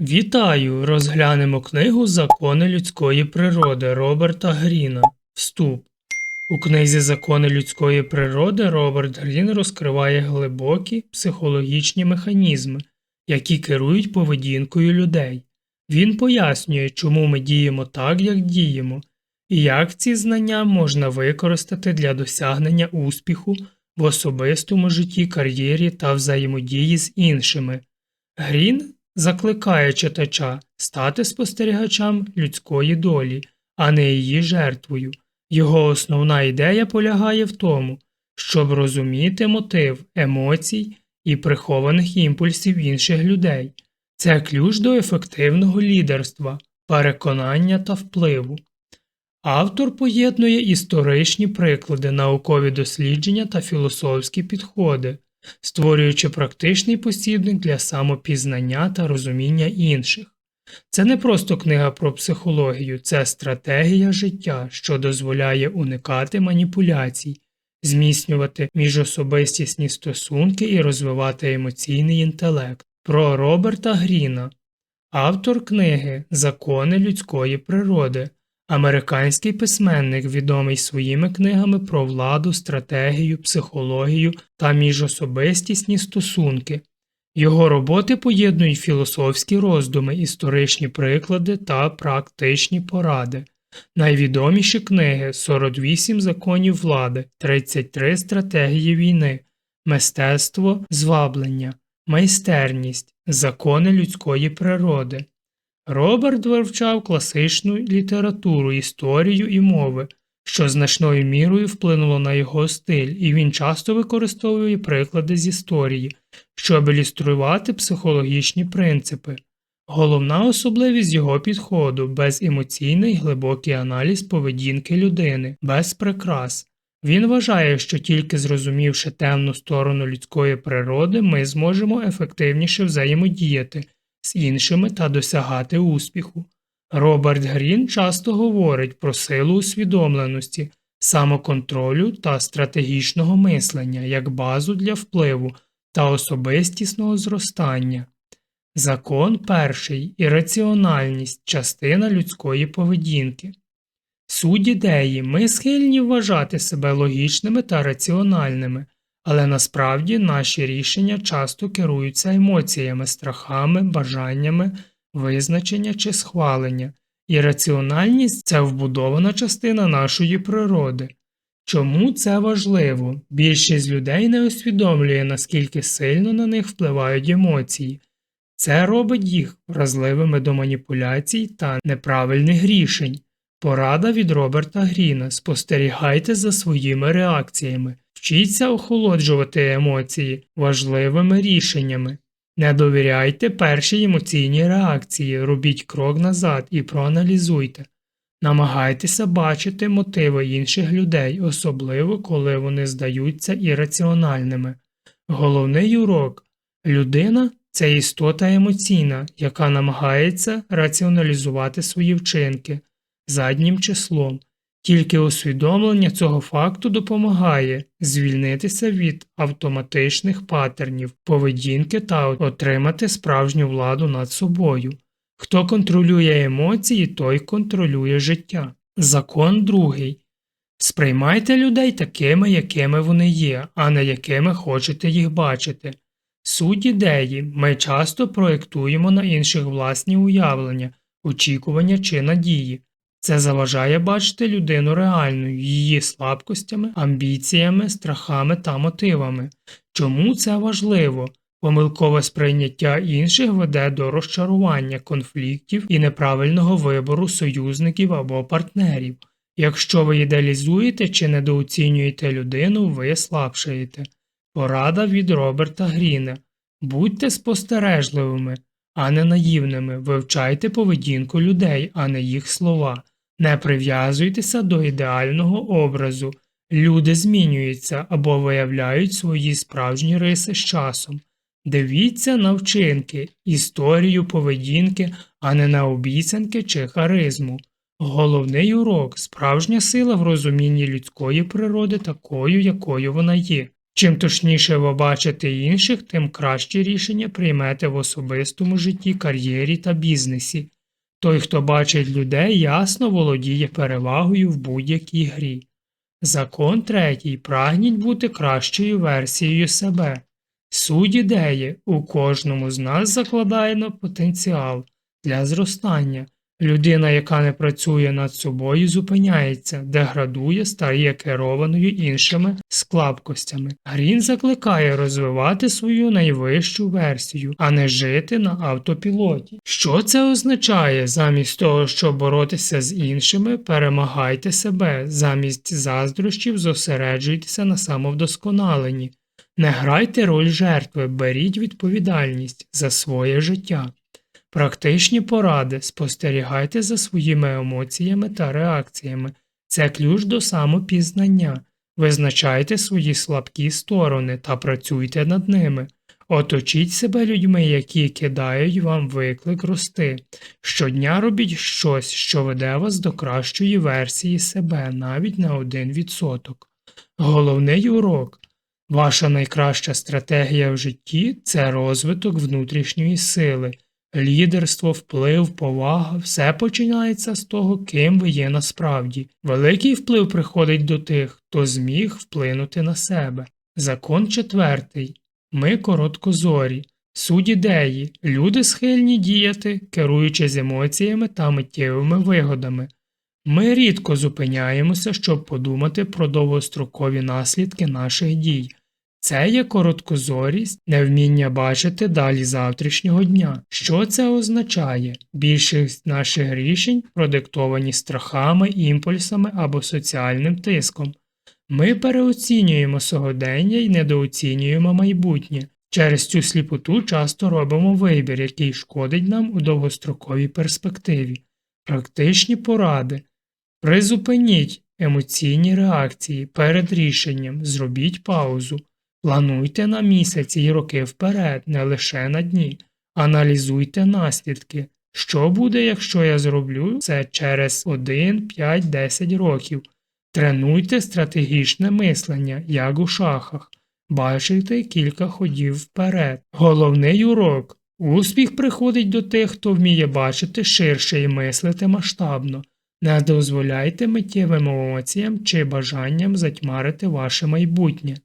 Вітаю! Розглянемо книгу Закони людської природи Роберта Гріна. Вступ. У книзі Закони людської природи Роберт Грін розкриває глибокі психологічні механізми, які керують поведінкою людей. Він пояснює, чому ми діємо так, як діємо, і як ці знання можна використати для досягнення успіху в особистому житті, кар'єрі та взаємодії з іншими. Грін закликає читача стати спостерігачем людської долі, а не її жертвою. Його основна ідея полягає в тому, щоб розуміти мотив емоцій і прихованих імпульсів інших людей. Це ключ до ефективного лідерства, переконання та впливу. Автор поєднує історичні приклади, наукові дослідження та філософські підходи, створюючи практичний посібник для самопізнання та розуміння інших. Це не просто книга про психологію, це стратегія життя, що дозволяє уникати маніпуляцій, зміцнювати міжособистісні стосунки і розвивати емоційний інтелект. Про Роберта Гріна, автор книги Закони людської природи. Американський письменник, відомий своїми книгами про владу, стратегію, психологію та міжособистісні стосунки. Його роботи поєднують філософські роздуми, історичні приклади та практичні поради. Найвідоміші книги 48 законів влади, 33 стратегії війни, мистецтво зваблення, майстерність, закони людської природи. Роберт вивчав класичну літературу, історію і мови, що значною мірою вплинуло на його стиль, і він часто використовує приклади з історії, щоб ілюструвати психологічні принципи. Головна особливість його підходу беземоційний глибокий аналіз поведінки людини, без прикрас. Він вважає, що тільки зрозумівши темну сторону людської природи, ми зможемо ефективніше взаємодіяти з іншими та досягати успіху. Роберт Грін часто говорить про силу усвідомленості, самоконтролю та стратегічного мислення як базу для впливу та особистісного зростання. Закон перший ірраціональність частина людської поведінки. Суть ідеї ми схильні вважати себе логічними та раціональними, але насправді наші рішення часто керуються емоціями, страхами, бажаннями, визначення чи схвалення, і раціональність це вбудована частина нашої природи. Чому це важливо? Більшість людей не усвідомлює, наскільки сильно на них впливають емоції. Це робить їх вразливими до маніпуляцій та неправильних рішень. Порада від Роберта Гріна спостерігайте за своїми реакціями, вчіться охолоджувати емоції важливими рішеннями. Не довіряйте першій емоційній реакції, робіть крок назад і проаналізуйте. Намагайтеся бачити мотиви інших людей, особливо коли вони здаються ірраціональними. Головний урок людина це істота емоційна, яка намагається раціоналізувати свої вчинки заднім числом. Тільки усвідомлення цього факту допомагає звільнитися від автоматичних патернів, поведінки та отримати справжню владу над собою. Хто контролює емоції, той контролює життя. Закон другий. Сприймайте людей такими, якими вони є, а не якими хочете їх бачити. Суть ідеї ми часто проєктуємо на інших власні уявлення, очікування чи надії. Це заважає бачити людину реальною, її слабкостями, амбіціями, страхами та мотивами. Чому це важливо? Помилкове сприйняття інших веде до розчарування, конфліктів і неправильного вибору союзників або партнерів. Якщо ви ідеалізуєте чи недооцінюєте людину, ви слабшаєте. Порада від Роберта Гріна. Будьте спостережливими, а не наївними, вивчайте поведінку людей, а не їх слова. Не прив'язуйтеся до ідеального образу. Люди змінюються або виявляють свої справжні риси з часом. Дивіться на вчинки, історію поведінки, а не на обіцянки чи харизму. Головний урок справжня сила в розумінні людської природи такою, якою вона є. Чим точніше ви бачите інших, тим кращі рішення приймете в особистому житті, кар'єрі та бізнесі. Той, хто бачить людей, ясно володіє перевагою в будь-якій грі. Закон третій прагніть бути кращою версією себе. Суть ідеї у кожному з нас закладаємо потенціал для зростання. Людина, яка не працює над собою, зупиняється, деградує, стає керованою іншими склабкостями. Грін закликає розвивати свою найвищу версію, а не жити на автопілоті. Що це означає? Замість того, щоб боротися з іншими, перемагайте себе, замість заздрощів зосереджуйтеся на самовдосконаленні. Не грайте роль жертви, беріть відповідальність за своє життя. Практичні поради спостерігайте за своїми емоціями та реакціями. Це ключ до самопізнання. Визначайте свої слабкі сторони та працюйте над ними. Оточіть себе людьми, які кидають вам виклик рости. Щодня робіть щось, що веде вас до кращої версії себе навіть на 1%. Головний урок. Ваша найкраща стратегія в житті це розвиток внутрішньої сили. Лідерство, вплив, повага все починається з того, ким ви є насправді. Великий вплив приходить до тих, хто зміг вплинути на себе. Закон четвертий. Ми короткозорі. Суть ідеї. Люди схильні діяти, керуючись емоціями та миттєвими вигодами. Ми рідко зупиняємося, щоб подумати про довгострокові наслідки наших дій. Це є короткозорість, невміння бачити далі завтрашнього дня. Що це означає? Більшість наших рішень продиктовані страхами, імпульсами або соціальним тиском. Ми переоцінюємо сьогодення і недооцінюємо майбутнє. Через цю сліпоту часто робимо вибір, який шкодить нам у довгостроковій перспективі. Практичні поради. Призупиніть емоційні реакції перед рішенням, зробіть паузу. Плануйте на місяці і роки вперед, не лише на дні. Аналізуйте наслідки. Що буде, якщо я зроблю це через 1, 5, 10 років. Тренуйте стратегічне мислення, як у шахах. Бачите кілька ходів вперед. Головний урок. Успіх приходить до тих, хто вміє бачити ширше і мислити масштабно. Не дозволяйте миттєвим емоціям чи бажанням затьмарити ваше майбутнє.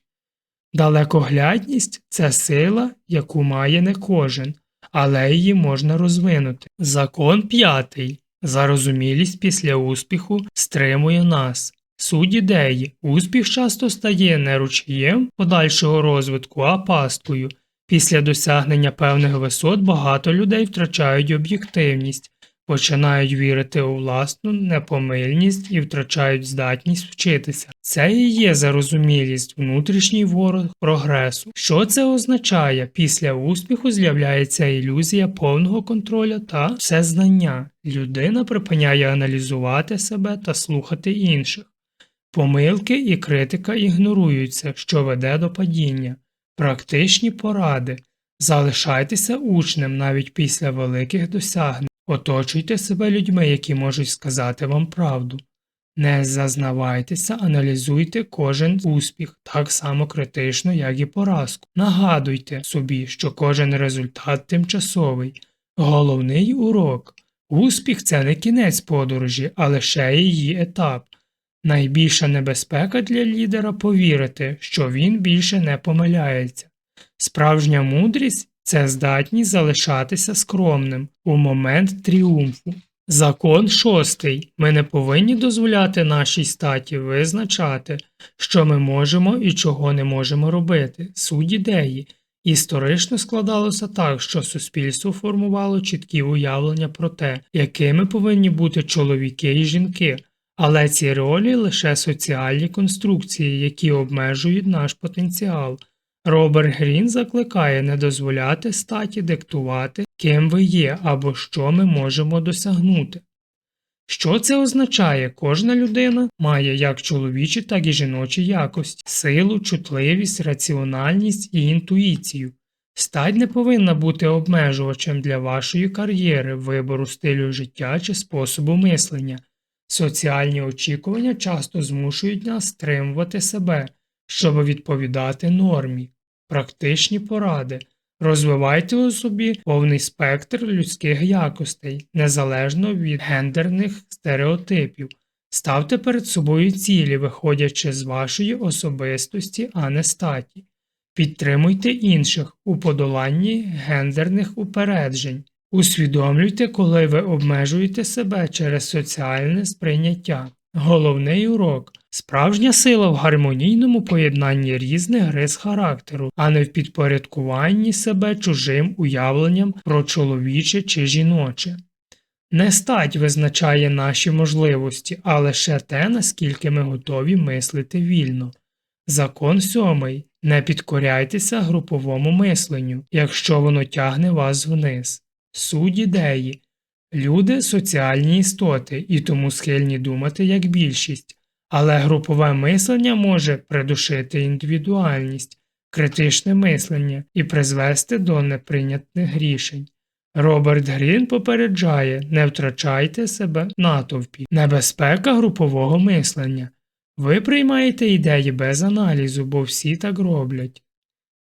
Далекоглядність це сила, яку має не кожен, але її можна розвинути. Закон п'ятий. Зарозумілість після успіху стримує нас. Суть ідеї. Успіх часто стає не ручієм подальшого розвитку, а пасткою. Після досягнення певних висот багато людей втрачають об'єктивність, починають вірити у власну непомильність і втрачають здатність вчитися. Це і є зарозумілість, внутрішній ворог прогресу. Що це означає? Після успіху з'являється ілюзія повного контролю та всезнання. Людина припиняє аналізувати себе та слухати інших. Помилки і критика ігноруються, що веде до падіння. Практичні поради. Залишайтеся учнем навіть після великих досягнень. Оточуйте себе людьми, які можуть сказати вам правду. Не зазнавайтеся, аналізуйте кожен успіх так само критично, як і поразку. Нагадуйте собі, що кожен результат тимчасовий. Головний урок успіх це не кінець подорожі, а лише її етап. Найбільша небезпека для лідера повірити, що він більше не помиляється. Справжня мудрість це здатність залишатися скромним у момент тріумфу. Закон шостий. Ми не повинні дозволяти нашій статі визначати, що ми можемо і чого не можемо робити. Суть ідеї. Історично складалося так, що суспільство формувало чіткі уявлення про те, якими повинні бути чоловіки і жінки, але ці ролі лише соціальні конструкції, які обмежують наш потенціал. Роберт Грін закликає не дозволяти статі диктувати, ким ви є або що ми можемо досягнути. Що це означає? Кожна людина має як чоловічі, так і жіночі якості, силу, чутливість, раціональність і інтуїцію. Стать не повинна бути обмежувачем для вашої кар'єри, вибору стилю життя чи способу мислення. Соціальні очікування часто змушують нас стримувати себе, щоб відповідати нормі. Практичні поради. Розвивайте у собі повний спектр людських якостей, незалежно від гендерних стереотипів. Ставте перед собою цілі, виходячи з вашої особистості, а не статі. Підтримуйте інших у подоланні гендерних упереджень. Усвідомлюйте, коли ви обмежуєте себе через соціальне сприйняття. Головний урок справжня сила в гармонійному поєднанні різних рис характеру, а не в підпорядкуванні себе чужим уявленням про чоловіче чи жіноче. Не стать визначає наші можливості, а лише те, наскільки ми готові мислити вільно. Закон сьомий не підкоряйтеся груповому мисленню, якщо воно тягне вас вниз. Суть ідеї люди соціальні істоти і тому схильні думати як більшість, але групове мислення може придушити індивідуальність, критичне мислення і призвести до неприйнятних рішень. Роберт Грін попереджає не втрачайте себе натовпі, небезпека групового мислення. Ви приймаєте ідеї без аналізу, бо всі так роблять.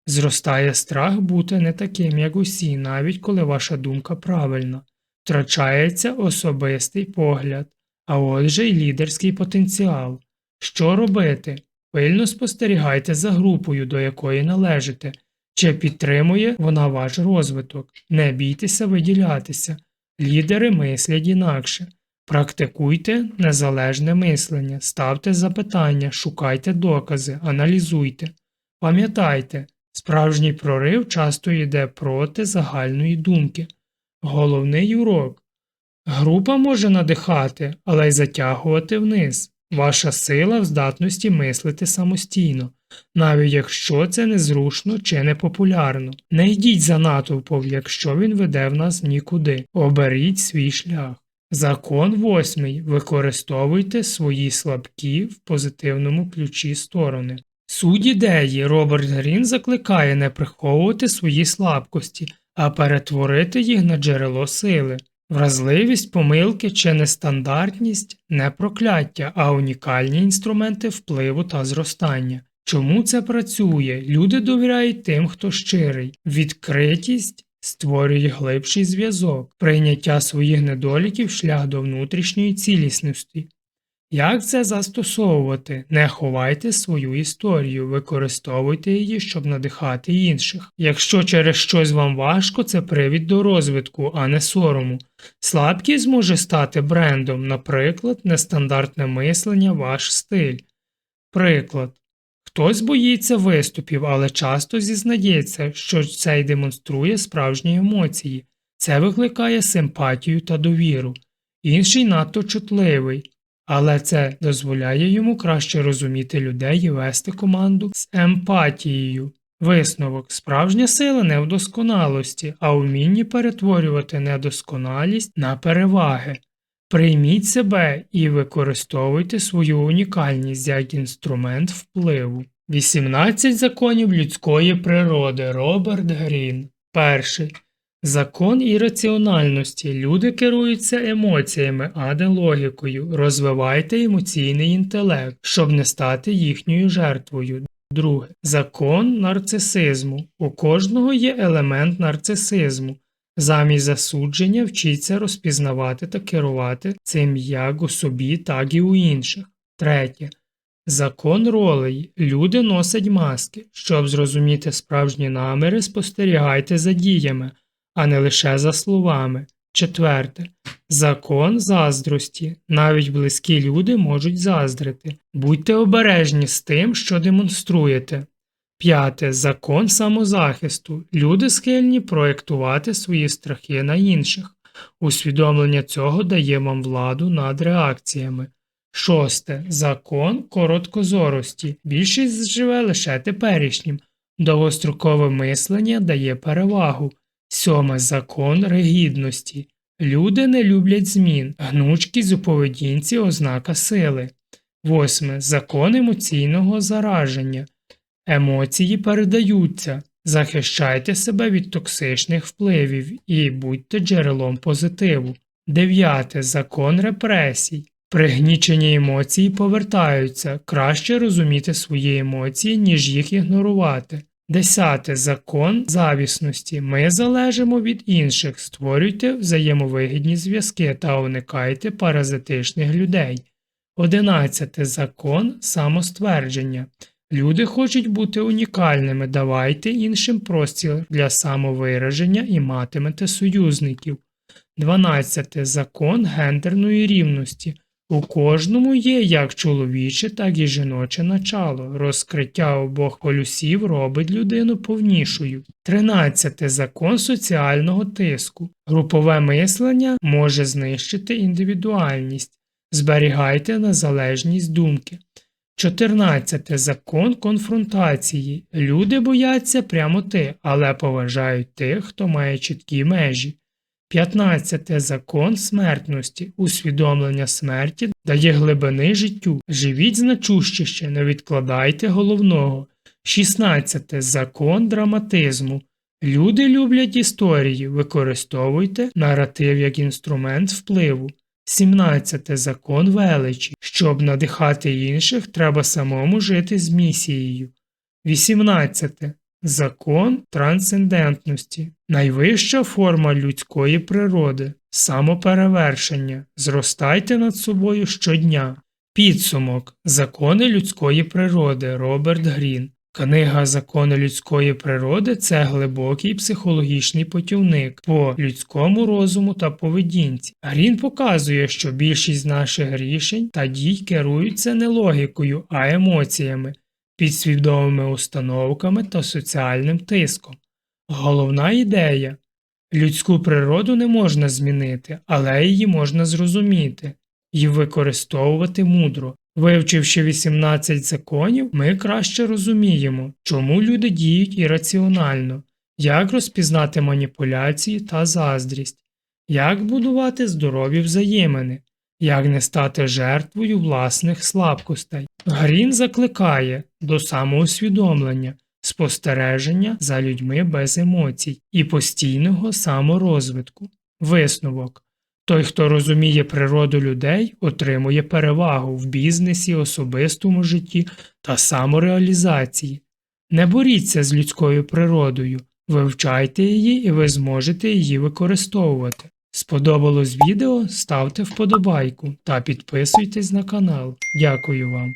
Зростає страх бути не таким, як усі, навіть коли ваша думка правильна, втрачається особистий погляд, а отже й лідерський потенціал. Що робити? Пильно спостерігайте за групою, до якої належите, чи підтримує вона ваш розвиток. Не бійтеся виділятися. Лідери мислять інакше. Практикуйте незалежне мислення, ставте запитання, шукайте докази, аналізуйте. Пам'ятайте, справжній прорив часто йде проти загальної думки. Головний урок. Група може надихати, але й затягувати вниз. Ваша сила в здатності мислити самостійно, навіть якщо це незручно чи непопулярно. Не йдіть за натовпом, якщо він веде в нас нікуди. Оберіть свій шлях. Закон восьмий. Використовуйте свої слабкі в позитивному ключі сторони. Суть ідеї Роберт Грін закликає не приховувати свої слабкості, а перетворити їх на джерело сили. Вразливість, помилки чи нестандартність не прокляття, а унікальні інструменти впливу та зростання. Чому це працює? Люди довіряють тим, хто щирий. Відкритість створює глибший зв'язок, прийняття своїх недоліків шлях до внутрішньої цілісності. Як це застосовувати? Не ховайте свою історію, використовуйте її, щоб надихати інших. Якщо через щось вам важко, це привід до розвитку, а не сорому. Слабкість може стати брендом, наприклад, нестандартне мислення, ваш стиль. Приклад. Хтось боїться виступів, але часто зізнається, що це й демонструє справжні емоції. Це викликає симпатію та довіру. Інший надто чутливий але це дозволяє йому краще розуміти людей і вести команду з емпатією. Висновок справжня сила не в досконалості, а вмінні перетворювати недосконалість на переваги. Прийміть себе і використовуйте свою унікальність як інструмент впливу. 18 законів людської природи Роберт Грін. Перший. Закон ірраціональності. Люди керуються емоціями, а не логікою. Розвивайте емоційний інтелект, щоб не стати їхньою жертвою. Друге. Закон нарцисизму. У кожного є елемент нарцисизму. Замість засудження вчіться розпізнавати та керувати цим як у собі, так і у інших. Третє. Закон ролей. Люди носять маски. Щоб зрозуміти справжні наміри, спостерігайте за діями а не лише за словами. Четверте. Закон заздрості. Навіть близькі люди можуть заздрити. Будьте обережні з тим, що демонструєте. П'яте. Закон самозахисту. Люди схильні проєктувати свої страхи на інших. Усвідомлення цього дає вам владу над реакціями. Шосте. Закон короткозорості. Більшість живе лише теперішнім. Довгострокове мислення дає перевагу. Сьоме закон ригідності. Люди не люблять змін, гнучкість у поведінці ознака сили. Восьме закон емоційного зараження. Емоції передаються. Захищайте себе від токсичних впливів і будьте джерелом позитиву. Дев'яте закон репресій. Пригнічені емоції повертаються, краще розуміти свої емоції, ніж їх ігнорувати. Десяте закон завісності. Ми залежимо від інших, створюйте взаємовигідні зв'язки та уникайте паразитичних людей. Одинадцяте закон самоствердження. Люди хочуть бути унікальними, давайте іншим простір для самовираження і матимете союзників. 12. Закон гендерної рівності. У кожному є як чоловіче, так і жіноче начало. Розкриття обох полюсів робить людину повнішою. 13. Закон соціального тиску. Групове мислення може знищити індивідуальність. Зберігайте незалежність думки. 14. Закон конфронтації. Люди бояться прямоти, але поважають тих, хто має чіткі межі. 15. Закон смертності. Усвідомлення смерті дає глибини життю. Живіть значущіше, не відкладайте головного. 16. Закон драматизму. Люди люблять історії, використовуйте наратив як інструмент впливу. 17. Закон величі. Щоб надихати інших, треба самому жити з місією. 18. Закон трансцендентності. Найвища форма людської природи. Самоперевершення. Зростайте над собою щодня. Підсумок. Закони людської природи. Роберт Грін. Книга Закони людської природи це глибокий психологічний путівник по людському розуму та поведінці. Грін показує, що більшість наших рішень та дій керуються не логікою, а емоціями, підсвідомими установками та соціальним тиском. Головна ідея людську природу не можна змінити, але її можна зрозуміти і використовувати мудро. Вивчивши 18 законів, ми краще розуміємо, чому люди діють ірраціонально, як розпізнати маніпуляції та заздрість, як будувати здорові взаємини, як не стати жертвою власних слабкостей. Грін закликає до самоусвідомлення, спостереження за людьми без емоцій і постійного саморозвитку. Висновок той, хто розуміє природу людей, отримує перевагу в бізнесі, особистому житті та самореалізації. Не боріться з людською природою, вивчайте її і ви зможете її використовувати. Сподобалось відео? Ставте вподобайку та підписуйтесь на канал. Дякую вам.